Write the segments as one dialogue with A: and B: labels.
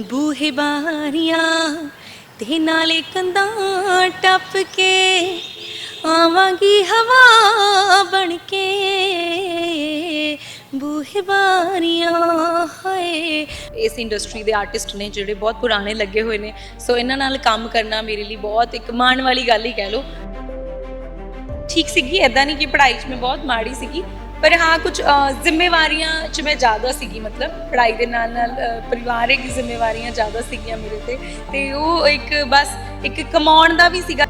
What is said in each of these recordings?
A: ਬੂਹੇ ਬਾਰੀਆਂ ਤੇ ਨਾਲੇ ਕੰਧਾਂ ਟੱਪ ਕੇ ਆਵਾਂਗੀ ਹਵਾ ਬਣ ਕੇ। ਬੂਹੇ ਬਾਰੀਆਂ ਹਾਏ। ਇਸ ਇੰਡਸਟਰੀ ਦੇ ਆਰਟਿਸਟ ਨੇ ਜਿਹੜੇ ਬਹੁਤ ਪੁਰਾਣੇ ਲੱਗੇ ਹੋਏ ਨੇ, ਸੋ ਇਹਨਾਂ ਨਾਲ ਕੰਮ ਕਰਨਾ ਮੇਰੇ ਲਈ ਬਹੁਤ ਇੱਕ ਮਾਣ ਵਾਲੀ ਗੱਲ ਹੀ ਕਹਿ ਲਓ। ਠੀਕ ਸੀਗੀ ਐਦਾਂ ਨਹੀਂ ਕਿ ਪੜ੍ਹਾਈ 'ਚ ਮੈਂ ਬਹੁਤ ਮਾੜੀ ਸੀਗੀ ਪਰ ਹਾਂ, ਕੁਝ ਜ਼ਿੰਮੇਵਾਰੀਆਂ 'ਚ ਮੈਂ ਜ਼ਿਆਦਾ ਸੀਗੀ, ਮਤਲਬ ਪੜ੍ਹਾਈ ਦੇ ਨਾਲ ਨਾਲ ਪਰਿਵਾਰਿਕ ਜ਼ਿੰਮੇਵਾਰੀਆਂ ਜ਼ਿਆਦਾ ਸੀਗੀਆਂ ਮੇਰੇ ਤੇ ਤੇ ਉਹ ਇੱਕ, ਬਸ ਇੱਕ ਕਮਾਉਣ ਦਾ ਵੀ ਸੀਗਾ।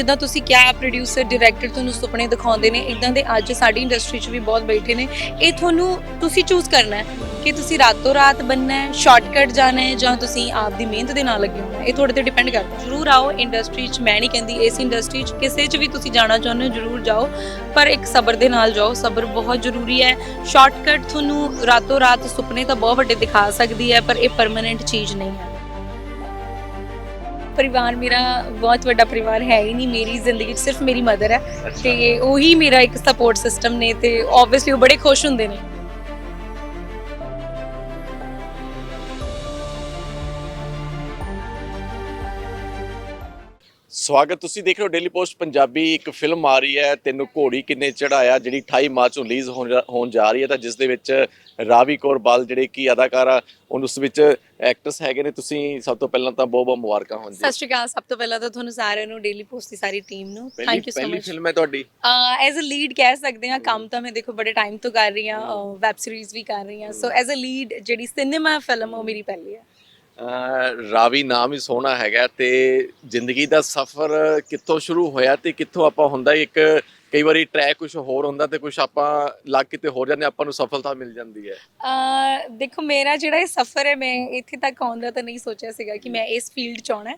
A: ਜਿੱਦਾਂ ਤੁਸੀਂ ਕਿਹਾ ਪ੍ਰੋਡਿਊਸਰ ਡਾਇਰੈਕਟਰ ਤੁਹਾਨੂੰ ਸੁਪਨੇ ਦਿਖਾਉਂਦੇ ਨੇ ਇਦਾਂ ਦੇ ਅੱਜ ਸਾਡੀ ਇੰਡਸਟਰੀ 'ਚ ਵੀ ਬਹੁਤ ਬੈਠੇ ਨੇ। ਇਹ ਤੁਹਾਨੂੰ ਤੁਸੀਂ ਚੂਜ਼ ਕਰਨਾ ਹੈ ਕਿ ਤੁਸੀਂ ਰਾਤੋਂ ਰਾਤ ਬੰਨਣਾ ਹੈ ਸ਼ਾਰਟਕਟ ਜਾਣਾ ਹੈ ਜਾਂ ਤੁਸੀਂ ਆਪ ਦੀ ਮਿਹਨਤ ਦੇ ਨਾਲ ਲੱਗੇ ਹੋਣਾ ਇਹ ਤੁਹਾਡੇ ਤੇ ਡਿਪੈਂਡ ਕਰਦਾ ਜ਼ਰੂਰ ਆਓ ਇੰਡਸਟਰੀ 'ਚ, ਮੈਂ ਨਹੀਂ ਕਹਿੰਦੀ ਇਸ ਇੰਡਸਟਰੀ 'ਚ, ਕਿਸੇ 'ਚ ਵੀ ਤੁਸੀਂ ਜਾਣਾ ਚਾਹੁੰਦੇ ਹੋ, ਜ਼ਰੂਰ ਜਾਓ। ਪਰ ਇੱਕ ਸਬਰ ਦੇ ਨਾਲ ਜਾਓ, ਸਬਰ ਬਹੁਤ ਜ਼ਰੂਰੀ ਹੈ। ਸ਼ਾਰਟਕਟ ਤੁਹਾਨੂੰ ਰਾਤੋਂ ਰਾਤ ਸੁਪਨੇ ਤਾਂ ਬਹੁਤ ਵੱਡੇ ਦਿਖਾ ਸਕਦੀ ਹੈ, ਪਰ ਇਹ ਪਰਮਨੈਂਟ ਚੀਜ਼ ਨਹੀਂ ਹੈ। ਪਰਿਵਾਰ ਮੇਰਾ ਬਹੁਤ ਵੱਡਾ ਪਰਿਵਾਰ ਹੈ ਹੀ ਨਹੀਂ ਮੇਰੀ ਜ਼ਿੰਦਗੀ 'ਚ ਸਿਰਫ ਮੇਰੀ ਮਦਰ ਹੈ ਤੇ ਉਹੀ ਮੇਰਾ ਇੱਕ ਸਪੋਰਟ ਸਿਸਟਮ ਨੇ ਤੇ ਆਬਵੀਅਸਲੀ ਉਹ ਬੜੇ ਖੁਸ਼ ਹੁੰਦੇ ਨੇ।
B: ਸਵਾਗਤ ਤੁਸੀਂ ਦੇਖ ਰਹੇ ਹੋ ਡੇਲੀ ਪੋਸਟ ਪੰਜਾਬੀ। ਇੱਕ ਫਿਲਮ ਆ ਰਹੀ ਹੈ ਤੈਨੂੰ ਘੋੜੀ ਕਿੰਨੇ ਚੜਾਇਆ ਜਿਹੜੀ 28 ਮਾਰਚ ਨੂੰ ਰਿਲੀਜ਼ ਹੋਣ ਜਾ ਰਹੀ ਹੈ। ਤਾਂ ਜਿਸ ਦੇ ਵਿੱਚ ਰਾਵੀ ਕੌਰ ਬਲ ਜਿਹੜੇ ਕੀ ਅਦਾਕਾਰਾ ਉਹ ਉਸ ਵਿੱਚ ਐਕਟਰਸ ਹੈਗੇ ਨੇ। ਤੁਸੀਂ ਸਭ ਤੋਂ ਪਹਿਲਾਂ ਤਾਂ ਬਹੁਤ ਬਹੁਤ ਮੁਬਾਰਕਾਂ ਹੋਣ ਜੀ।
A: ਸਤਿ ਸ਼੍ਰੀ ਅਕਾਲ। ਸਭ ਤੋਂ ਪਹਿਲਾਂ ਤਾਂ ਤੁਹਾਨੂੰ ਸਾਰਿਆਂ ਨੂੰ ਡੇਲੀ ਪੋਸਟ ਦੀ ਸਾਰੀ ਟੀਮ ਨੂੰ।
B: ਪਹਿਲੀ
A: ਥੈਂਕ ਯੂ ਸੋ
B: ਪਹਿਲੀ
A: ਮਚ
B: ਫਿਲਮ ਹੈ ਤੁਹਾਡੀ।
A: ਐਜ਼ ਅ ਲੀਡ ਕਹਿ ਸਕਦੇ ਹਾਂ ਕੰਮ ਤਾਂ ਮੈਂ ਦੇਖੋ ਬੜੇ ਟਾਈਮ ਤੋਂ ਕਰ ਰਹੀ ਹਾਂ ਵੈਬ ਸੀਰੀਜ਼ ਵੀ ਕਰ ਰਹੀ ਹਾਂ। ਸੋ ਐਜ਼ ਅ ਲੀਡ ਜਿਹੜੀ ਸਿਨੇਮਾ ਫਿਲਮ ਉਹ ਮੇਰੀ ਪਹਿਲੀ ਹੈ।
B: ਰਾਵੀ ਨਾਮ ਹੀ ਸੋਹਣਾ ਹੈਗਾ ਤੇ ਜ਼ਿੰਦਗੀ ਦਾ ਸਫ਼ਰ ਕਿੱਥੋਂ ਸ਼ੁਰੂ ਹੋਇਆ ਤੇ ਕਿੱਥੋਂ ਆਪਾਂ ਹੁੰਦਾ ਇੱਕ ਕਈ ਵਾਰੀ ਟਰੈਕ ਕੁਝ ਹੋਰ ਹੁੰਦਾ ਤੇ ਕੁਝ ਆਪਾਂ ਲੱਗ ਕਿਤੇ ਹੋਰ ਜਾਂਦੇ ਆਪਾਂ ਨੂੰ ਸਫਲਤਾ ਮਿਲ ਜਾਂਦੀ ਹੈ।
A: ਅਹ ਦੇਖੋ ਮੇਰਾ ਜਿਹੜਾ ਇਹ ਸਫ਼ਰ ਹੈ ਮੈਂ ਇੱਥੇ ਤੱਕ ਆਉਣ ਦਾ ਤਾਂ ਨਹੀਂ ਸੋਚਿਆ ਸੀਗਾ ਕਿ ਮੈਂ ਇਸ ਫੀਲਡ 'ਚ ਆਉਣਾ।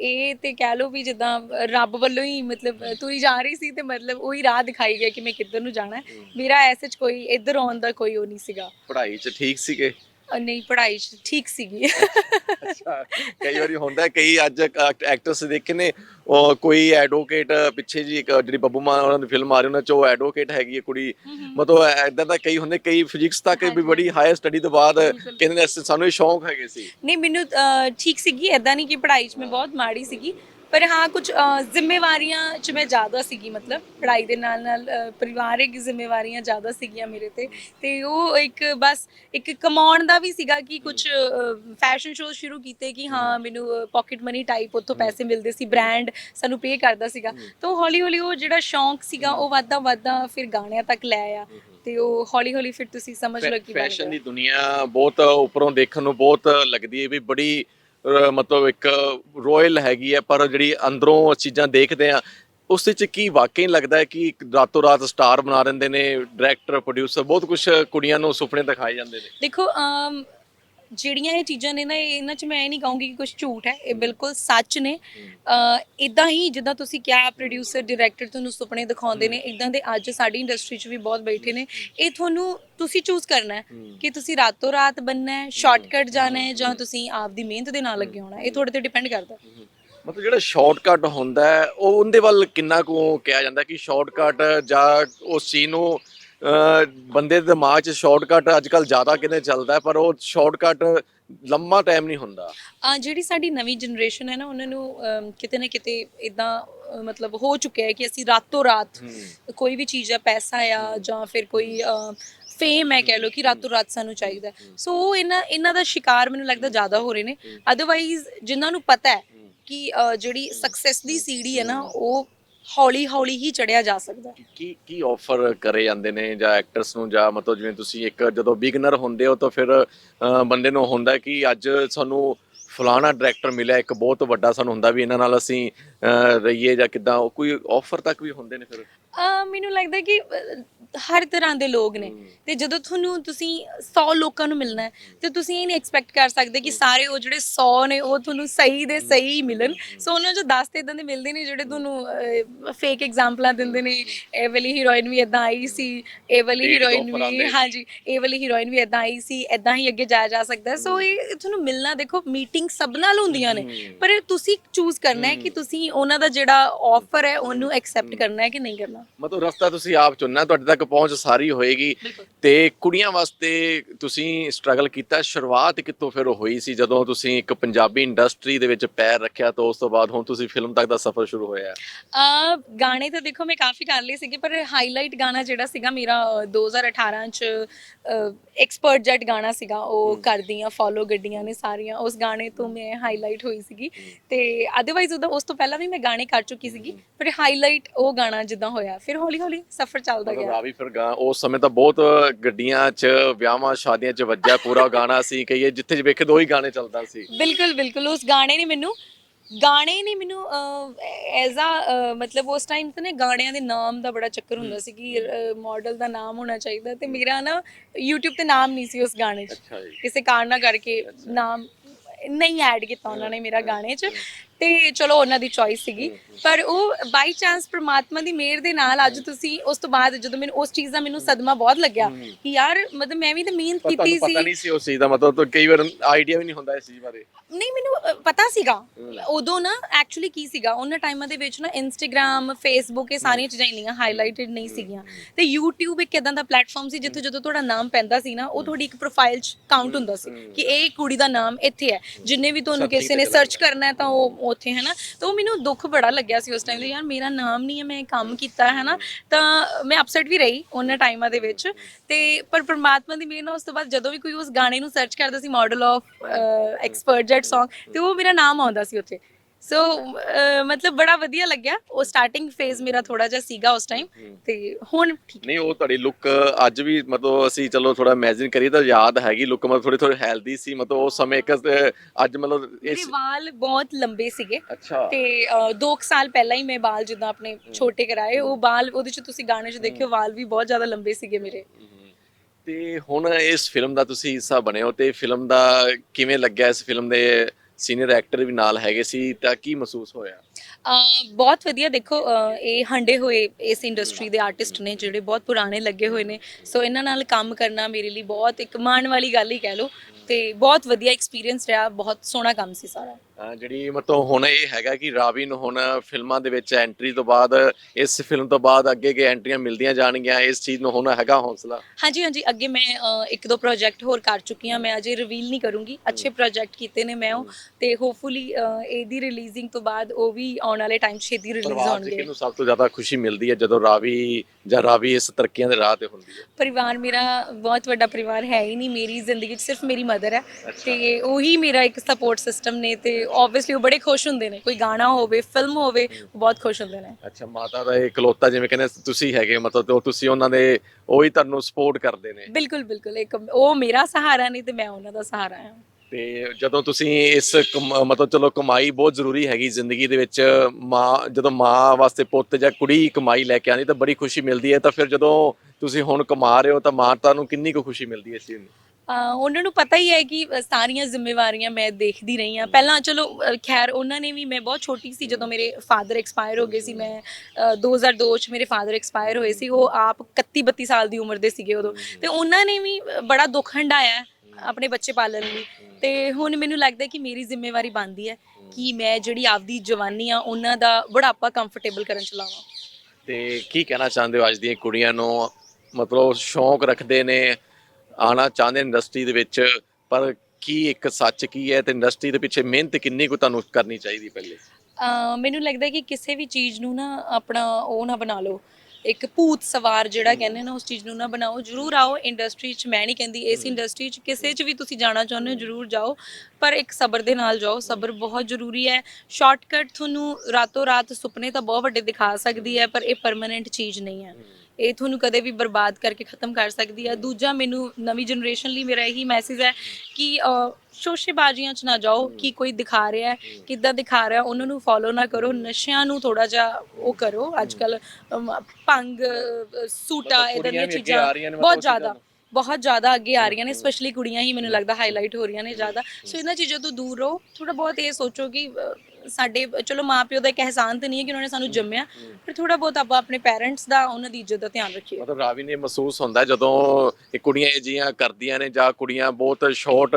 A: ਇਹ ਤੇ ਕਹਿ ਲਓ ਵੀ ਜਿੱਦਾਂ ਰੱਬ ਵੱਲੋਂ ਹੀ ਮਤਲਬ ਤੁਰੀ ਜਾ ਰਹੀ ਸੀ ਤੇ ਮਤਲਬ ਉਹੀ ਰਾਹ ਦਿਖਾਈ ਗਿਆ ਕਿ ਮੈਂ ਕਿੱਧਰ ਨੂੰ ਜਾਣਾ ਹੈ। ਮੇਰਾ ਐਸੇ 'ਚ ਕੋਈ ਇੱਧਰ ਆਉਣ ਦਾ ਕੋਈ ਉਹ ਨਹੀਂ ਸੀਗਾ।
B: ਪੜ੍ਹਾਈ 'ਚ ਠੀਕ ਸੀਗੇ?
A: ਨਹੀਂ ਪੜ੍ਹਾਈ 'ਚ ਠੀਕ ਸੀਗੀ।
B: ਅੱਛਾ ਕਈ ਵਾਰੀ ਹੁੰਦਾ ਹੈ, ਕਈ ਅੱਜ ਐਕਟਰਸ ਦੇਖੇ ਨੇ ਉਹ ਕੋਈ ਐਡਵੋਕੇਟ ਪਿੱਛੇ ਜੀ ਇੱਕ ਜਿਹੜੀ ਬੱਬੂ ਮਾਨ ਉਹਨਾਂ ਦੀ ਫਿਲਮ ਆ ਰਹੀ ਉਹਨਾਂ ਚ ਉਹ ਐਡਵੋਕੇਟ ਹੈਗੀ ਹੈ ਕੁੜੀ। ਮਤਲਬ ਐਦਾਂ ਦਾ ਕਈ ਹੁੰਦੇ ਕਈ ਫਿਜ਼ਿਕਸ ਤੱਕ ਵੀ ਬੜੀ ਹਾਇਰ ਸਟੱਡੀ ਤੋਂ ਬਾਅਦ ਕਹਿੰਦੇ ਨੇ ਅਸੀਂ- ਸਾਨੂੰ ਇਹ ਸ਼ੌਂਕ ਹੈਗੇ ਸੀ।
A: ਨਹੀਂ ਮੈਨੂੰ ਠੀਕ ਸੀਗੀ ਐਦਾਂ ਨਹੀਂ ਕਿ ਪੜ੍ਹਾਈ 'ਚ ਮੈਂ ਬਹੁਤ ਮਾੜੀ ਸੀਗੀ। ਪਰ ਹਾਂ ਕੁਝ ਜ਼ਿੰਮੇਵਾਰੀਆਂ 'ਚ ਮੈਂ ਜ਼ਿਆਦਾ ਸੀਗੀ ਮਤਲਬ ਪੜ੍ਹਾਈ ਦੇ ਨਾਲ ਨਾਲ ਪਰਿਵਾਰਿਕ ਜ਼ਿੰਮੇਵਾਰੀਆਂ ਜ਼ਿਆਦਾ ਸੀਗੀਆਂ ਮੇਰੇ ਤੇ। ਤੇ ਉਹ ਇੱਕ ਬਸ ਇੱਕ ਕਮਾਉਣ ਦਾ ਵੀ ਸੀਗਾ ਕਿ ਕੁਝ ਫੈਸ਼ਨ ਸ਼ੋਅ ਸ਼ੁਰੂ ਕੀਤੇ ਕਿ ਹਾਂ ਮੈਨੂੰ ਪਾਕਟ ਮਨੀ ਟਾਈਪ ਉੱਥੋਂ ਪੈਸੇ ਮਿਲਦੇ ਸੀ ਬ੍ਰਾਂਡ ਸਾਨੂੰ ਪੇ ਕਰਦਾ ਸੀਗਾ। ਤਾਂ ਹੌਲੀ ਹੌਲੀ ਉਹ ਜਿਹੜਾ ਸ਼ੌਂਕ ਸੀਗਾ ਉਹ ਵਾਧਾ ਵਾਧਾ ਫਿਰ ਗਾਣਿਆਂ ਤੱਕ ਲੈ ਆਇਆ। ਤੇ ਉਹ ਹੌਲੀ ਹੌਲੀ ਫਿਰ ਤੁਸੀਂ ਸਮਝ ਲਓ ਕਿ
B: ਫੈਸ਼ਨ। ਦੀ ਦੁਨੀਆ ਬਹੁਤ ਉੱਪਰੋਂ ਦੇਖਣ ਨੂੰ ਬਹੁਤ ਲੱਗਦੀ ਹੈ ਵੀ ਬੜੀ ਮਤਲਬ ਇੱਕ ਰੋਇਲ ਹੈਗੀ ਹੈ, ਪਰ ਜਿਹੜੀ ਅੰਦਰੋਂ ਚੀਜ਼ਾਂ ਦੇਖਦੇ ਆ ਉਸ ਵਿੱਚ ਕੀ ਵਾਕਈ ਲੱਗਦਾ ਹੈ ਕਿ ਰਾਤੋਂ ਰਾਤ ਸਟਾਰ ਬਣਾ ਦਿੰਦੇ ਨੇ ਡਾਇਰੈਕਟਰ ਪ੍ਰੋਡਿਊਸਰ ਬਹੁਤ ਕੁਝ ਕੁੜੀਆਂ ਨੂੰ ਸੁਪਨੇ ਦਿਖਾਏ ਜਾਂਦੇ ਨੇ?
A: ਦੇਖੋ ਜਿਹੜੀਆਂ ਇਹ ਚੀਜ਼ਾਂ ਨੇ ਨਾ ਇਹ- ਇਹਨਾਂ 'ਚ ਮੈਂ ਇਹ ਨਹੀਂ ਕਹੂੰਗੀ ਕਿ ਕੁਝ ਝੂਠ ਹੈ ਇਹ ਬਿਲਕੁਲ ਸੱਚ ਨੇ। ਇਦਾਂ ਹੀ ਜਿੱਦਾਂ ਤੁਸੀਂ ਕਿਹਾ ਪ੍ਰੋਡਿਊਸਰ ਡਾਇਰੈਕਟਰ ਤੁਹਾਨੂੰ ਸੁਪਨੇ ਦਿਖਾਉਂਦੇ ਨੇ ਇਦਾਂ ਦੇ ਅੱਜ ਸਾਡੀ ਇੰਡਸਟਰੀ 'ਚ ਵੀ ਬਹੁਤ ਬੈਠੇ ਨੇ। ਇਹ ਤੁਹਾਨੂੰ ਤੁਸੀਂ ਚੂਜ਼ ਕਰਨਾ ਹੈ ਕਿ ਤੁਸੀਂ ਰਾਤੋਂ ਰਾਤ ਬੰਨਣਾ ਹੈ ਸ਼ਾਰਟਕਟ ਜਾਣਾ ਹੈ ਜਾਂ ਤੁਸੀਂ ਆਪਦੀ ਮਿਹਨਤ ਦੇ ਨਾਲ ਲੱਗੇ ਹੋਣਾ ਹੈ। ਇਹ ਤੁਹਾਡੇ ਤੇ ਡਿਪੈਂਡ ਕਰਦਾ।
B: ਮਤਲਬ ਜਿਹੜਾ ਸ਼ਾਰਟਕਟ ਹੁੰਦਾ ਹੈ ਉਹ ਉਹਦੇ ਵੱਲ ਕਿੰਨਾ ਕੁ ਕਿਹਾ ਜਾਂਦਾ ਕਿ ਸ਼ਾਰਟਕਟ ਜਾਂ ਉਸ ਚੀਜ਼ ਨੂੰ ਬੰਦੇ ਦੇ ਦਿਮਾਗ 'ਚ ਸ਼ਾਰਟਕਟ ਅੱਜ ਕੱਲ ਜ਼ਿਆਦਾ ਕਿਤੇ ਚੱਲਦਾ ਪਰ ਉਹ ਸ਼ਾਰਟਕਟ ਲੰਮਾ ਟਾਈਮ ਨਹੀਂ ਹੁੰਦਾ।
A: ਆ ਜਿਹੜੀ ਸਾਡੀ ਨਵੀਂ ਜਨਰੇਸ਼ਨ ਹੈ ਨਾ ਉਹਨਾਂ ਨੂੰ ਕਿਤੇ ਨਾ ਕਿਤੇ ਇਦਾਂ ਮਤਲਬ ਹੋ ਚੁੱਕਿਆ ਹੈ ਕਿ ਅਸੀਂ ਰਾਤੋਂ ਰਾਤ ਕੋਈ ਵੀ ਚੀਜ਼ ਆ ਪੈਸਾ ਆ ਜਾਂ ਫਿਰ ਕੋਈ ਫੇਮ ਹੈ ਕਹਿ ਲੋ ਕਿ ਰਾਤੋਂ ਰਾਤ ਸਾਨੂੰ ਚਾਹੀਦਾ। ਸੋ ਇਹਨਾਂ ਇਹਨਾਂ ਦਾ ਸ਼ਿਕਾਰ ਮੈਨੂੰ ਲੱਗਦਾ ਜ਼ਿਆਦਾ ਹੋ ਰਹੇ ਨੇ। ਅਦਰਵਾਈਜ਼ ਜਿਨ੍ਹਾਂ ਨੂੰ ਪਤਾ ਹੈ ਕਿ ਜਿਹੜੀ ਸਕਸੈਸ ਦੀ ਸੀੜੀ ਹੈ ਨਾ ਉਹ ਹੌਲੀ ਹੌਲੀ ਹੀ ਚੜਿਆ ਜਾ ਸਕਦਾ ਹੈ।
B: ਕੀ ਕੀ ਆਫਰ ਕਰੇ ਜਾਂਦੇ ਨੇ ਜਾਂ ਐਕਟਰਸ ਨੂੰ ਜਾਂ ਮਤਲਬ ਜਿਵੇਂ ਤੁਸੀਂ ਇੱਕ ਜਦੋਂ ਬਿਗਨਰ ਹੁੰਦੇ ਹੋ ਤਾਂ ਫਿਰ ਅਹ, ਬੰਦੇ ਨੂੰ ਹੁੰਦਾ ਹੈ ਕਿ ਅੱਜ ਸਾਨੂੰ ਫਲਾਣਾ ਡਾਇਰੈਕਟਰ ਮਿਲਿਆ ਇੱਕ ਬਹੁਤ ਵੱਡਾ ਸਾਨੂੰ ਹੁੰਦਾ ਵੀ ਇਹਨਾਂ ਨਾਲ ਅਸੀਂ ਰਹੀਏ ਜਾਂ ਕਿਦਾਂ ਕੋਈ ਆਫਰ ਤੱਕ ਵੀ ਹੁੰਦੇ ਨੇ ਫਿਰ?
A: ਮੈਨੂੰ ਲੱਗਦਾ ਕਿ ਹਰ ਤਰ੍ਹਾਂ ਦੇ ਲੋਕ ਨੇ। ਤੇ ਜਦੋਂ ਤੁਹਾਨੂੰ ਤੁਸੀਂ 100 ਲੋਕਾਂ ਨੂੰ ਮਿਲਣਾ ਹੈ ਤੇ ਤੁਸੀਂ ਇਹ ਨਹੀਂ ਐਕਸਪੈਕਟ ਕਰ ਸਕਦੇ ਕਿ ਸਾਰੇ ਉਹ ਜਿਹੜੇ 100 ਨੇ ਉਹ ਤੁਹਾਨੂੰ ਸਹੀ ਦੇ ਸਹੀ ਮਿਲਣ। ਸੋ ਉਹਨਾਂ ਚੋਂ 10 ਤੇ ਇਦਾਂ ਦੇ ਮਿਲਦੇ ਨੇ ਜਿਹੜੇ ਤੁਹਾਨੂੰ ਫੇਕ ਐਗਜ਼ਾਮਪਲਾਂ ਦਿੰਦੇ ਨੇ ਇਹ ਵਾਲੀ ਹੀਰੋਇਨ ਵੀ ਇਦਾਂ ਆਈ ਸੀ ਇਹ ਵਾਲੀ ਹੀਰੋਇਨ ਵੀ ਹਾਂਜੀ ਇਹ ਵਾਲੀ ਹੀਰੋਇਨ ਵੀ ਇਦਾਂ ਆਈ ਸੀ ਇਦਾਂ ਹੀ ਅੱਗੇ ਜਾਇਆ ਜਾ ਸਕਦਾ। ਸੋ ਇਹ ਤੁਹਾਨੂੰ ਮਿਲਣਾ ਦੇਖੋ ਮੀਟਿੰਗ ਫੀਲਿੰਗ ਸਭ ਨਾਲ ਹੁੰਦੀਆਂ ਨੇ। ਪਰ ਤੁਸੀਂ ਚੂਜ਼ ਕਰਨਾ ਹੈ ਕਿ ਤੁਸੀਂ ਉਹਨਾਂ ਦਾ ਜਿਹੜਾ ਆਫਰ ਹੈ ਉਹਨੂੰ ਐਕਸੈਪਟ ਕਰਨਾ ਹੈ ਕਿ ਨਹੀਂ ਕਰਨਾ?
B: ਮਤਲਬ ਰਸਤਾ ਤੁਸੀਂ ਆਪ ਚੁਣਨਾ ਤੁਹਾਡੇ ਤੱਕ ਪਹੁੰਚ ਸਾਰੀ ਹੋਏਗੀ। ਤੇ ਕੁੜੀਆਂ ਵਾਸਤੇ ਤੁਸੀਂ ਸਟਰਗਲ ਕੀਤਾ ਸ਼ੁਰੂਆਤ ਕਿੱਥੋਂ ਫਿਰ ਹੋਈ ਸੀ? ਜਦੋਂ ਤੁਸੀਂ ਇੱਕ ਪੰਜਾਬੀ ਇੰਡਸਟਰੀ ਦੇ ਵਿੱਚ ਪੈਰ ਰੱਖਿਆ ਤਾਂ ਉਸ ਤੋਂ ਬਾਅਦ ਹੁਣ ਤੁਸੀਂ ਫਿਲਮ ਤੱਕ ਦਾ ਸਫ਼ਰ ਸ਼ੁਰੂ ਹੋਇਆ
A: ਆ ਗਾਣੇ ਤਾਂ ਦੇਖੋ ਮੈਂ ਕਾਫੀ ਕਰ ਲਏ ਸੀਗੇ ਪਰ ਹਾਈਲਾਈਟ ਗਾਣਾ ਜਿਹੜਾ ਸੀਗਾ ਮੇਰਾ ਅ, 2018 ਚ ਐਕਸਪਰਟ ਜੱਟ ਗਾਣਾ ਸੀਗਾ ਉਹ ਕਰਦੀਆਂ ਫੋਲੋ ਗੱਡੀਆਂ ਨੇ ਸਾਰੀਆਂ ਉਸ ਗਾਣੇ ਤੋਂ ਮੈਂ ਹਾਈਲਾਈਟ ਹੋਈ ਸੀਗੀ। ਤੇ ਅਦਰਵਾਈਜ਼ ਉਹਦਾ ਉਸ ਤੋਂ ਪਹਿਲਾਂ ਵੀ ਮੈਂ ਗਾਣੇ ਕਰ ਚੁੱਕੀ ਸੀਗੀ ਪਰ ਹਾਈਲਾਈਟ ਉਹ ਗਾਣਾ ਜਿੱਦਾਂ ਹੋਇਆ ਫਿਰ ਹੌਲੀ ਹੌਲੀ ਸਫ਼ਰ ਚੱਲਦਾ ਗਿਆ।
B: ਰਾਵੀ ਫਿਰ ਗਾ ਉਸ ਸਮੇਂ ਤਾਂ ਬਹੁਤ ਗੱਡੀਆਂ 'ਚ ਵਿਆਹਾਂ ਸ਼ਾਦੀਆਂ 'ਚ ਵੱਜਿਆ ਪੂਰਾ ਗਾਣਾ ਸੀ ਕਹੀਏ ਜਿੱਥੇ ਵੇਖੇ ਦੋ ਹੀ ਗਾਣੇ ਚੱਲਦਾ ਸੀ।
A: ਬਿਲਕੁਲ ਬਿਲਕੁਲ ਉਸ ਗਾਣੇ ਨੇ ਮੈਨੂੰ ਗਾਣੇ ਨੇ ਮੈਨੂੰ ਐਜ਼ ਆ ਮਤਲਬ ਉਸ ਟਾਈਮ ਤੇ ਨੇ ਗਾਣਿਆਂ ਦੇ ਨਾਮ ਦਾ ਬੜਾ ਚੱਕਰ ਹੁੰਦਾ ਸੀ ਕਿ ਮਾਡਲ ਦਾ ਨਾਮ ਹੋਣਾ ਚਾਹੀਦਾ ਤੇ ਮੇਰਾ ਨਾ YouTube ਤੇ ਨਾਮ ਨਹੀਂ ਸੀ ਉਸ ਗਾਣੇ 'ਚ। ਕਿਸੇ ਕਾਰਨ ਕਰਕੇ ਨਾਮ ਨਹੀਂ ਐਡ ਕੀਤਾ ਉਹਨਾਂ ਨੇ ਮੇਰਾ ਗਾਣੇ 'ਚ। ਤੇ ਚਲੋ ਉਹਨਾਂ ਦੀ ਚੋਇਸ ਸੀਗੀ। ਪਰ ਉਹ ਬਾਈ ਚਾਂਸ ਪ੍ਰਮਾਤਮਾ ਦੀ ਮਿਹਰ ਦੇ ਨਾਲ ਅੱਜ ਤੁਸੀਂ ਉਸ ਤੋਂ ਬਾਅਦ ਜਦੋਂ ਮੈਨੂੰ ਉਸ ਚੀਜ਼ ਦਾ ਮੈਨੂੰ ਸਦਮਾ ਬਹੁਤ ਲੱਗਿਆ ਕਿ ਯਾਰ ਮਤਲਬ ਮੈਂ ਵੀ ਤਾਂ ਮਿਹਨਤ ਕੀਤੀ
B: ਤੁਹਾਨੂੰ ਪਤਾ
A: ਸੀ।
B: ਨਹੀਂ ਸੀ ਉਸ ਚੀਜ਼ ਦਾ ਮਤਲਬ ਤਾਂ ਕਈ ਵਾਰ ਆਈਡੀਆ ਵੀ ਨਹੀਂ ਹੁੰਦਾ ਇਸ ਚੀਜ਼ ਬਾਰੇ।
A: ਨਹੀਂ ਮੈਨੂੰ ਪਤਾ ਸੀਗਾ। ਉਦੋਂ ਨਾ ਐਕਚੁਅਲੀ ਕੀ ਸੀਗਾ ਉਹਨਾਂ ਟਾਈਮਾਂ ਦੇ ਵਿੱਚ ਨਾ ਇੰਸਟਾਗ੍ਰam ਫੇਸਬੁੱਕ ਇਹ ਸਾਰੀਆਂ ਚੀਜ਼ਾਂ ਇੰਨੀਆਂ ਹਾਈਲਾਈਟਡ ਨਹੀਂ ਸੀਗੀਆਂ। ਤੇ YouTube ਇੱਕ ਇਦਾਂ ਦਾ ਪਲੇਟਫਾਰਮ ਸੀ ਜਿੱਥੇ ਜਦੋਂ ਤੁਹਾਡਾ ਨਾਮ ਪੈਂਦਾ ਸੀ ਨਾ ਉਹ ਤੁਹਾਡੀ ਇੱਕ ਪ੍ਰੋਫਾਈਲ 'ਚ ਕਾਊਂਟ ਹੁੰਦਾ ਸੀ ਕਿ ਇਹ ਕੁੜੀ ਦਾ ਨਾਮ ਇੱਥੇ ਹੈ। ਜਿੰਨੇ ਵੀ ਤੁਹਾਨੂੰ ਕਿਸੇ ਨੇ ਸਰਚ ਕਰਨਾ ਹੈ ਤਾਂ ਉਹ ਉੱਥੇ ਹੈ ਨਾ ਤਾਂ ਉਹ ਮੈਨੂੰ ਦੁੱਖ ਬੜਾ ਲੱਗਿਆ ਸੀ ਉਸ ਟਾਈਮ ਤੇ ਯਾਰ ਮੇਰਾ ਨਾਮ ਨਹੀਂ ਹੈ, ਮੈਂ ਇਹ ਕੰਮ ਕੀਤਾ ਹੈ ਨਾ ਤਾਂ ਮੈਂ ਅਪਸੈਟ ਵੀ ਰਹੀ ਉਹਨਾਂ ਟਾਈਮਾਂ ਦੇ ਵਿੱਚ। ਤੇ ਪਰ ਪ੍ਰਮਾਤਮਾ ਦੀ ਮਿਹਰ ਨਾਲ ਉਸ ਤੋਂ ਬਾਅਦ ਜਦੋਂ ਵੀ ਕੋਈ ਉਸ ਗਾਣੇ ਨੂੰ ਸਰਚ ਕਰਦਾ ਸੀ model of expert jet Song, ਤੇ ਉਹ ਮੇਰਾ ਨਾਮ ਆਉਂਦਾ ਸੀ ਉੱਥੇ। ਸੋ ਮਤਲਬ ਬੜਾ ਵਧੀਆ ਲੱਗਿਆ। ਉਹ ਸਟਾਰਟਿੰਗ ਫੇਜ਼ ਮੇਰਾ ਥੋੜਾ ਜਿਹਾ ਸੀਗਾ ਉਸ ਟਾਈਮ ਤੇ ਹੁਣ ਠੀਕ
B: ਨਹੀਂ ਉਹ ਤੁਹਾਡੀ ਲੁੱਕ ਅੱਜ ਵੀ ਮਤਲਬ ਅਸੀਂ ਚਲੋ ਥੋੜਾ ਇਮੇਜਿਨ ਕਰੀਏ ਤਾਂ ਯਾਦ ਹੈਗੀ ਲੁੱਕ ਮਤਲਬ ਥੋੜੀ ਥੋੜੀ ਹੈਲਦੀ ਸੀ। ਮਤਲਬ ਉਸ ਸਮੇਂ ਇੱਕ ਅੱਜ ਮਤਲਬ ਇਸ
A: ਵਾਲ ਬਹੁਤ ਲੰਬੇ ਸੀਗੇ। ਤੇ 2 ਸਾਲ ਪਹਿਲਾਂ ਹੀ ਮੈਂ ਵਾਲ ਜਿੱਦਾਂ ਆਪਣੇ ਛੋਟੇ ਕਰਾਏ ਉਹ ਵਾਲ ਉਹਦੇ ਚ ਤੁਸੀਂ ਗਾਣੇ 'ਚ ਦੇਖਿਓ ਵਾਲ ਵੀ ਬਹੁਤ ਜ਼ਿਆਦਾ ਲੰਬੇ ਸੀਗੇ ਮੇਰੇ।
B: ਤੇ ਹੁਣ ਇਸ ਫਿਲਮ ਦਾ ਤੁਸੀਂ ਹਿੱਸਾ ਬਣੇ ਹੋ ਤੇ ਫਿਲਮ ਦਾ ਕਿਵੇਂ ਲੱਗਿਆ ਇਸ ਫਿਲਮ ਦੇ ਸੀਨੀਅਰ ਐਕਟਰ ਵੀ ਨਾਲ ਹੈਗੇ ਸੀ, ਤਾਂ ਕੀ ਮਹਿਸੂਸ ਹੋਇਆ?
A: ਬਹੁਤ ਵਧੀਆ, ਦੇਖੋ, ਅਹ ਇਹ ਹੰਡੇ ਹੋਏ ਇਸ ਇੰਡਸਟਰੀ ਦੇ ਆਰਟਿਸਟ ਨੇ, ਜਿਹੜੇ ਬਹੁਤ ਪੁਰਾਣੇ ਲੱਗੇ ਹੋਏ ਨੇ। ਸੋ ਇਹਨਾਂ ਨਾਲ ਕੰਮ ਕਰਨਾ ਮੇਰੇ ਲਈ ਬਹੁਤ ਇੱਕ ਮਾਣ ਵਾਲੀ ਗੱਲ ਹੀ ਕਹਿ ਲਓ। ਤੇ ਬਹੁਤ ਵਧੀਆ ਐਕਸਪੀਰੀਅੰਸ ਰਿਹਾ, ਬਹੁਤ ਸੋਹਣਾ ਕੰਮ ਸੀ ਸਾਰਾ।
B: ਅਹ ਜਿਹੜੀ ਮਤਲਬ ਹੁਣ ਇਹ ਹੈਗਾ ਕਿ ਰਾਵੀ ਨੂੰ ਹੁਣ ਫਿਲਮਾਂ ਦੇ ਵਿੱਚ ਐਂਟਰੀ ਤੋਂ ਬਾਅਦ ਇਸ ਫਿਲਮ ਤੋਂ ਬਾਅਦ ਅੱਗੇ ਅੱਗੇ ਐਂਟਰੀਆਂ ਮਿਲਦੀਆਂ ਜਾਣਗੀਆਂ ਇਸ ਚੀਜ਼ ਨੂੰ ਹੁਣ ਹੈਗਾ ਹੌਸਲਾ?
A: ਹਾਂਜੀ ਹਾਂਜੀ ਅੱਗੇ ਮੈਂ ਇੱਕ ਦੋ ਪ੍ਰੋਜੈਕਟ ਹੋਰ ਕਰ ਚੁੱਕੀ ਹਾਂ ਮੈਂ ਅਜੇ ਰਿਵੀਲ ਨਹੀਂ ਕਰੂੰਗੀ। ਅੱਛੇ ਪ੍ਰੋਜੈਕਟ ਕੀਤੇ ਨੇ ਮੈਂ ਉਹ ਤੇ ਹੋਪਫੁਲੀ ਇਹਦੀ ਰਿਲੀਜ਼ਿੰਗ ਤੋਂ ਬਾਅਦ ਉਹ ਵੀ ਆਉਣ ਵਾਲੇ ਟਾਈਮ ਛੇਤੀ ਰਿਲੀਜ਼
B: ਪਰਿਵਾਰ 'ਚ
A: ਹੋਣਗੇ।
B: ਕਿਹਨੂੰ ਸਭ ਤੋਂ ਜ਼ਿਆਦਾ ਖੁਸ਼ੀ ਮਿਲਦੀ ਹੈ ਜਦੋਂ ਰਾਵੀ ਜਾਂ ਰਾਵੀ ਇਸ ਤਰੱਕੀਆਂ ਦੇ ਰਾਹ ਤੇ ਹੁੰਦੀ ਹੈ?
A: ਪਰਿਵਾਰ ਮੇਰਾ ਬਹੁਤ ਵੱਡਾ ਪਰਿਵਾਰ ਹੈ ਹੀ ਨਹੀਂ ਮੇਰੀ ਜ਼ਿੰਦਗੀ 'ਚ ਸਿਰਫ ਮੇਰੀ ਮਦਰ ਹੈ। ਤੇ ਉਹੀ ਮੇਰਾ ਇੱਕ ਸਪੋਰਟ ਸਿਸਟਮ ਨੇ ਤੇ ਆਬਵੀਅਸਲੀ ਉਹ ਬੜੇ ਖੁਸ਼ ਹੁੰਦੇ ਨੇ। ਕੋਈ ਗਾਣਾ ਹੋਵੇ ਫਿਲਮ ਹੋਵੇ ਉਹ ਬਹੁਤ ਖੁਸ਼ ਹੁੰਦੇ ਨੇ।
B: ਅੱਛਾ ਮਾਤਾ ਦਾ ਇਕਲੌਤਾ ਜਿਵੇਂ ਕਹਿੰਦੇ ਤੁਸੀਂ ਹੈਗੇ ਮਤਲਬ ਉਹ ਤੁਸੀਂ ਉਹਨਾਂ ਦੇ ਉਹ ਹੀ ਤੁਹਾਨੂੰ ਸਪੋਰਟ ਕਰਦੇ ਨੇ।
A: ਬਿਲਕੁਲ ਬਿਲਕੁਲ। ਇੱਕ ਉਹ ਮੇਰਾ ਸਹਾਰਾ ਨਹੀਂ ਤੇ ਮੈਂ ਉਹਨਾਂ ਦਾ ਸਹਾਰਾ ਹਾਂ।
B: ਤੇ ਜਦੋਂ ਤੁਸੀਂ ਇਸ ਮਤਲਬ ਚਲੋ ਕਮਾਈ ਬਹੁਤ ਜ਼ਰੂਰੀ ਹੈਗੀ ਜ਼ਿੰਦਗੀ ਦੇ ਵਿੱਚ ਮਾਂ ਜਦੋਂ ਮਾਂ ਵਾਸਤੇ ਪੁੱਤ ਜਾਂ ਕੁੜੀ ਕਮਾਈ ਲੈ ਕੇ ਆਉਂਦੀ ਤਾਂ ਬੜੀ ਖੁਸ਼ੀ ਮਿਲਦੀ ਹੈ। ਤਾਂ ਫਿਰ ਜਦੋਂ ਤੁਸੀਂ ਹੁਣ ਕਮਾ ਰਹੇ ਹੋ ਤਾਂ ਮਾਤਾ ਨੂੰ ਕਿੰਨੀ ਕੁ ਖੁਸ਼ੀ ਮਿਲਦੀ ਹੈ ਇਸ ਚੀਜ਼ ਨੂੰ?
A: ਅਹ ਉਹਨਾਂ ਨੂੰ ਪਤਾ ਹੀ ਹੈ ਕਿ, ਅਹ, ਸਾਰੀਆਂ ਜ਼ਿੰਮੇਵਾਰੀਆਂ ਮੈਂ ਦੇਖਦੀ ਰਹੀ ਹਾਂ। ਪਹਿਲਾਂ ਚਲੋ, ਅਹ, ਖੈਰ ਉਹਨਾਂ ਨੇ ਵੀ ਮੈਂ ਬਹੁਤ ਛੋਟੀ ਸੀ, ਜਦੋਂ ਮੇਰੇ ਫਾਦਰ ਐਕਸਪਾਇਰ ਹੋ ਗਏ ਸੀ, ਮੈਂ, ਅਹ 2002 ਚ ਮੇਰੇ ਫਾਦਰ ਐਕਸਪਾਇਰ ਹੋਏ ਸੀ, ਉਹ ਆਪ 31 32 ਸਾਲ ਦੀ ਉਮਰ ਦੇ ਸੀਗੇ ਉਦੋਂ। ਤੇ ਉਹਨਾਂ ਨੇ ਵੀ, ਅਹ, ਬੜਾ ਦੁੱਖ ਹੰਢਾਇਆ ਹੈ ਆਪਣੇ ਬੱਚੇ ਪਾਲਣ ਲਈ। ਤੇ ਹੁਣ ਮੈਨੂੰ ਲੱਗਦਾ ਕਿ ਮੇਰੀ ਜ਼ਿੰਮੇਵਾਰੀ ਬਣਦੀ ਹੈ ਕਿ ਮੈਂ ਜਿਹੜੀ ਆਪਦੀ ਜਵਾਨੀ ਆ, ਉਹਨਾਂ ਦਾ ਬੁਢਾਪਾ ਕੰਫਰਟੇਬਲ ਕਰਨ ਚ ਲਾਵਾਂ
B: ਤੇ ਕੀ ਕਹਿਣਾ ਚਾਹੁੰਦੇ ਹੋ ਅੱਜ ਦੀਆਂ ਕੁੜੀਆਂ ਨੂੰ? ਮਤਲਬ ਸ਼ੌਂਕ ਰੱਖਦੇ ਨੇ ਆਣਾ ਚਾਹੁੰਦੇ ਇੰਡਸਟਰੀ ਦੇ ਵਿੱਚ ਪਰ ਕੀ ਇੱਕ ਸੱਚ ਕੀ ਹੈ ਤੇ ਇੰਡਸਟਰੀ ਦੇ ਪਿੱਛੇ ਮਿਹਨਤ ਕਿੰਨੀ ਕੁ ਤੁਹਾਨੂੰ ਕਰਨੀ ਚਾਹੀਦੀ ਪਹਿਲੇ?
A: ਮੈਨੂੰ ਲੱਗਦਾ ਕਿ ਕਿਸੇ ਵੀ ਚੀਜ਼ ਨੂੰ ਨਾ ਆਪਣਾ ਉਹ ਨਾ ਬਣਾ ਲਓ। ਇੱਕ ਭੂਤ ਸਵਾਰ ਜਿਹੜਾ ਕਹਿੰਦੇ ਨਾ ਉਸ ਚੀਜ਼ ਨੂੰ ਨਾ ਬਣਾਓ। ਜਰੂਰ ਆਓ ਇੰਡਸਟਰੀ 'ਚ ਮੈਂ ਨਹੀਂ ਕਹਿੰਦੀ ਇਸ ਇੰਡਸਟਰੀ 'ਚ ਕਿਸੇ 'ਚ ਵੀ ਤੁਸੀਂ ਜਾਣਾ ਚਾਹੁੰਦੇ ਹੋ ਜਰੂਰ ਜਾਓ। ਪਰ ਇੱਕ ਸਬਰ ਦੇ ਨਾਲ ਜਾਓ ਸਬਰ ਬਹੁਤ ਜ਼ਰੂਰੀ ਹੈ। ਸ਼ਾਰਟਕਟ ਤੁਹਾਨੂੰ ਰਾਤੋਂ ਰਾਤ ਸੁਪਨੇ ਤਾਂ ਬਹੁਤ ਵੱਡੇ ਦਿਖਾ ਸਕਦੀ ਹੈ ਪਰ ਇਹ ਪਰਮਨੈਂਟ ਚੀਜ਼ ਨਹੀਂ ਹੈ। ਇਹ ਤੁਹਾਨੂੰ ਕਦੇ ਵੀ ਬਰਬਾਦ ਕਰਕੇ ਖਤਮ ਕਰ ਸਕਦੀ ਹੈ ਦੂਜਾ ਮੈਨੂੰ ਨਵੀਂ ਜਨਰੇਸ਼ਨ ਲਈ ਮੇਰਾ ਇਹੀ ਮੈਸੇਜ ਹੈ ਕਿ ਸ਼ੋਸ਼ੇਬਾਜ਼ੀਆਂ 'ਚ ਨਾ ਜਾਓ ਕਿ ਕੋਈ ਦਿਖਾ ਰਿਹਾ ਹੈ ਕਿੱਦਾਂ ਦਿਖਾ ਰਿਹਾ ਉਹਨਾਂ ਨੂੰ ਫੋਲੋ ਨਾ ਕਰੋ ਨਸ਼ਿਆਂ ਨੂੰ ਥੋੜਾ ਜਿਹਾ ਉਹ ਕਰੋ। ਅੱਜ ਕੱਲ ਭੰਗ ਸੂਟਾ ਇਦਾਂ ਦੀਆਂ ਚੀਜ਼ਾਂ
B: ਆ
A: ਬਹੁਤ ਜ਼ਿਆਦਾ। ਬਹੁਤ ਜ਼ਿਆਦਾ ਅੱਗੇ ਆ ਰਹੀਆਂ ਨੇ। ਸਪੈਸ਼ਲੀ ਕੁੜੀਆਂ ਹੀ ਮੈਨੂੰ ਲੱਗਦਾ ਹਾਈਲਾਈਟ ਹੋ ਰਹੀਆਂ ਨੇ ਜ਼ਿਆਦਾ। ਸੋ ਇਹਨਾਂ ਚੀਜ਼ਾਂ ਤੋਂ ਦੂਰ ਰਹੋ। ਥੋੜਾ ਬਹੁਤ ਇਹ ਸੋਚੋ ਕਿ ਸਾਡੇ ਚਲੋ ਮਾਪਿਓ ਦਾ ਇੱਕ ਅਹਿਸਾਨ ਤਾਂ ਨਹੀਂ ਹੈ ਕਿ ਉਹਨਾਂ ਨੇ ਸਾਨੂੰ ਜੰਮਿਆ ਪਰ ਥੋੜਾ ਬਹੁਤ ਆਪਾਂ ਆਪਣੇ ਪੈਰੈਂਟਸ ਦਾ ਉਹਨਾਂ ਦੀ ਇੱਜ਼ਤ ਦਾ ਧਿਆਨ ਰੱਖੀਏ।
B: ਮਤਲਬ ਰਾਵੀ ਨੇ ਮਹਿਸੂਸ ਹੁੰਦਾ ਜਦੋਂ ਇਹ ਕੁੜੀਆਂ ਇਹ ਜੀਆਂ ਕਰਦੀਆਂ ਨੇ ਜਾਂ ਕੁੜੀਆਂ ਬਹੁਤ ਸ਼ਾਰਟ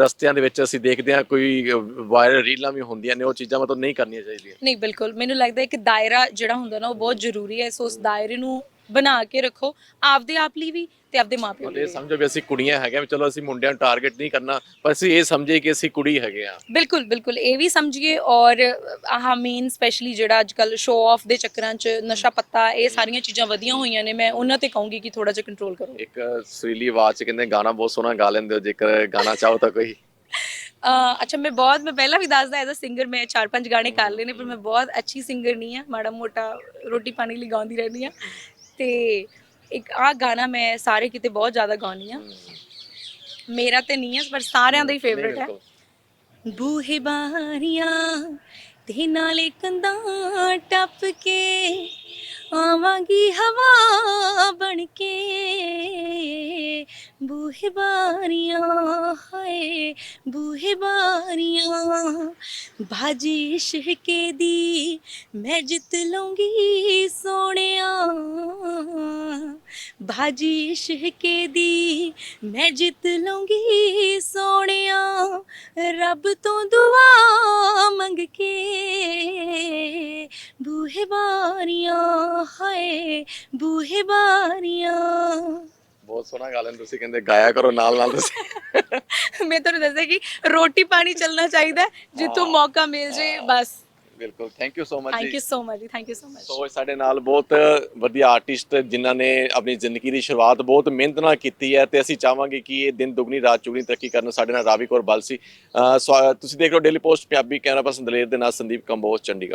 B: ਰਸਤਿਆਂ ਦੇ ਵਿੱਚ ਅਸੀਂ ਦੇਖਦੇ ਹਾਂ ਕੋਈ ਵਾਇਰਲ ਰੀਲਾਂ ਵੀ ਹੁੰਦੀਆਂ ਨੇ ਉਹ ਚੀਜ਼ਾਂ ਮਤਲਬ ਨਹੀਂ ਕਰਨੀਆਂ ਚਾਹੀਦੀਆਂ।
A: ਨਹੀਂ ਬਿਲਕੁਲ। ਮੈਨੂੰ ਲੱਗਦਾ ਹੈ ਕਿ ਦਾਇਰਾ ਜਿਹੜਾ ਹੁੰਦਾ ਨਾ ਉਹ ਬਹੁਤ ਜ਼ਰੂਰੀ ਹੈ। ਸੋ ਉਸ ਦਾਇਰੇ ਨੂੰ ਬਣਾ ਕੇ ਰੱਖੋ ਆਪਦੇ ਆਪ ਲਈ ਵੀ ਤੇ ਆਪਦੇ ਮਾਪਿਓ ਲਈ
B: ਇਹ
A: ਵੀ।
B: ਸਮਝੋ ਵੀ ਅਸੀਂ ਕੁੜੀਆਂ ਹੈਗੇ ਵੀ ਚਲੋ ਅਸੀਂ ਮੁੰਡਿਆਂ ਨੂੰ ਟਾਰਗੇਟ ਨਹੀਂ ਕਰਨਾ ਪਰ ਅਸੀਂ ਇਹ ਸਮਝੇ ਕਿ ਅਸੀਂ ਕੁੜੀ ਹੈਗੇ ਆ
A: ਬਿਲਕੁਲ ਬਿਲਕੁਲ ਇਹ ਵੀ ਸਮਝੀਏ ਔਰ ਆਹ ਮੇਨ ਸਪੈਸ਼ਲੀ ਜਿਹੜਾ ਅੱਜ ਕੱਲ ਸ਼ੋਅ ਆਫ ਦੇ ਚੱਕਰਾਂ 'ਚ ਨਸ਼ਾ ਪੱਤਾ ਇਹ ਸਾਰੀਆਂ ਚੀਜ਼ਾਂ ਵਧੀਆਂ ਹੋਈਆਂ ਨੇ ਮੈਂ ਉਹਨਾਂ ਤੇ ਕਹੂੰਗੀ ਕਿ ਥੋੜਾ ਜਿਹਾ ਕੰਟਰੋਲ ਕਰੋ।
B: ਇੱਕ ਸੁਰੀਲੀ ਆਵਾਜ਼ ਚ ਕਹਿੰਦੇ ਗਾਣਾ ਬਹੁਤ ਸੋਹਣਾ ਗਾ ਲੈਂਦੇ ਹੋ ਜੇਕਰ ਗਾਣਾ ਚਾਹੋ ਤਾਂ ਕੋਈ।
A: ਅਹ ਅੱਛਾ ਮੈਂ ਬਹੁਤ ਮੈਂ ਪਹਿਲਾਂ ਵੀ ਦੱਸਦਾ ਐਜ਼ ਅ ਸਿੰਗਰ ਮੈਂ ਚਾਰ ਪੰਜ ਗਾਣੇ ਕਰ ਲਏ ਨੇ ਪਰ ਮੈਂ ਬਹੁਤ ਅੱਛੀ ਸਿੰਗਰ ਨਹੀਂ ਆ ਮਾੜਾ ਮੋਟਾ ਰੋਟੀ ਪਾਣੀ ਲਈ ਗਾਉਂਦੀ ਰਹਿੰਦੀ ਆ ਤੇ ਇੱਕ ਆ ਗਾਣਾ ਮੈਂ ਸਾਰੇ ਕਿਤੇ ਬਹੁਤ ਜ਼ਿਆਦਾ ਗਾਉਣੀ ਆ ਮੇਰਾ ਤੇ ਨਹੀਂ ਹੈ ਪਰ ਸਾਰਿਆਂ ਦਾ ਹੀ ਫੇਵਰਿਟ ਹੈ। ਬੂਹੇ ਬਾਰੀਆਂ ਤੇ ਨਾਲੇ ਕੰਧਾਂ ਟੱਪ ਕੇ ਆਵਾਂਗੀ ਹਵਾ ਬਣ ਕੇ। ਬੂਹੇ ਬਾਰੀਆਂ ਹਾਏ, ਬੂਹੇ ਬਾਰੀਆਂ ਬਾਜੀ ਇਸ਼ਕੇ ਦੀ, ਮੈਂ ਜਿੱਤ ਲਊਂਗੀ ਸੋਹਣਿਆ। ਬਾਜੀ ਇਸ਼ਕੇ ਦੀ ਮੈਂ ਜਿੱਤ ਲਊਂਗੀ ਸੋਹਣਿਆ। ਰੱਬ ਤੋਂ ਦੁਆ ਮੰਗ ਕੇ ਬੂਹੇ ਬਾਰੀਆਂ ਹਾਏ ਬੂਹੇ ਬਾਰੀਆਂ।
B: ਬਹੁਤ ਸੋਹਣਾ ਗਾ ਲੈਂਦੇ ਤੁਸੀਂ ਕਹਿੰਦੇ ਗਾਇਆ ਕਰੋ ਨਾਲ ਨਾਲ ਤੁਸੀਂ।
A: ਮੈਂ ਤੁਹਾਨੂੰ ਦੱਸਿਆ ਕਿ ਰੋਟੀ ਪਾਣੀ ਚੱਲਣਾ ਚਾਹੀਦਾ ਜਿੱਥੋਂ ਮੌਕਾ ਮਿਲ ਜੇ ਬਸ।
B: ਬਿਲਕੁਲ thank you so much
A: thank you so much ji thank you so much
B: so ਸਾਡੇ ਨਾਲ ਬਹੁਤ ਵਧੀਆ ਆਰਟਿਸਟ ਜਿਨ੍ਹਾਂ ਨੇ ਆਪਣੀ ਜ਼ਿੰਦਗੀ ਦੀ ਸ਼ੁਰੂਆਤ ਬਹੁਤ ਮਿਹਨਤ ਨਾਲ ਕੀਤੀ ਹੈ ਤੇ ਅਸੀਂ ਚਾਹਾਂਗੇ ਕਿ ਇਹ ਦਿਨ ਦੁਗਣੀ ਰਾਤ ਚੁਗਣੀ ਤਰੱਕੀ ਕਰਨ ਸਾਡੇ ਨਾਲ ਰਾਵੀ ਕੌਰ ਬਲ ਸੀ ਅਹ ਸਵਾ- ਤੁਸੀਂ ਦੇਖ ਰਹੇ ਹੋ daily post Punjabi camera person Daler ਦੇ ਨਾਲ ਸੰਦੀਪ ਕੰਬੋਜ ਚੰਡੀਗੜ੍ਹ।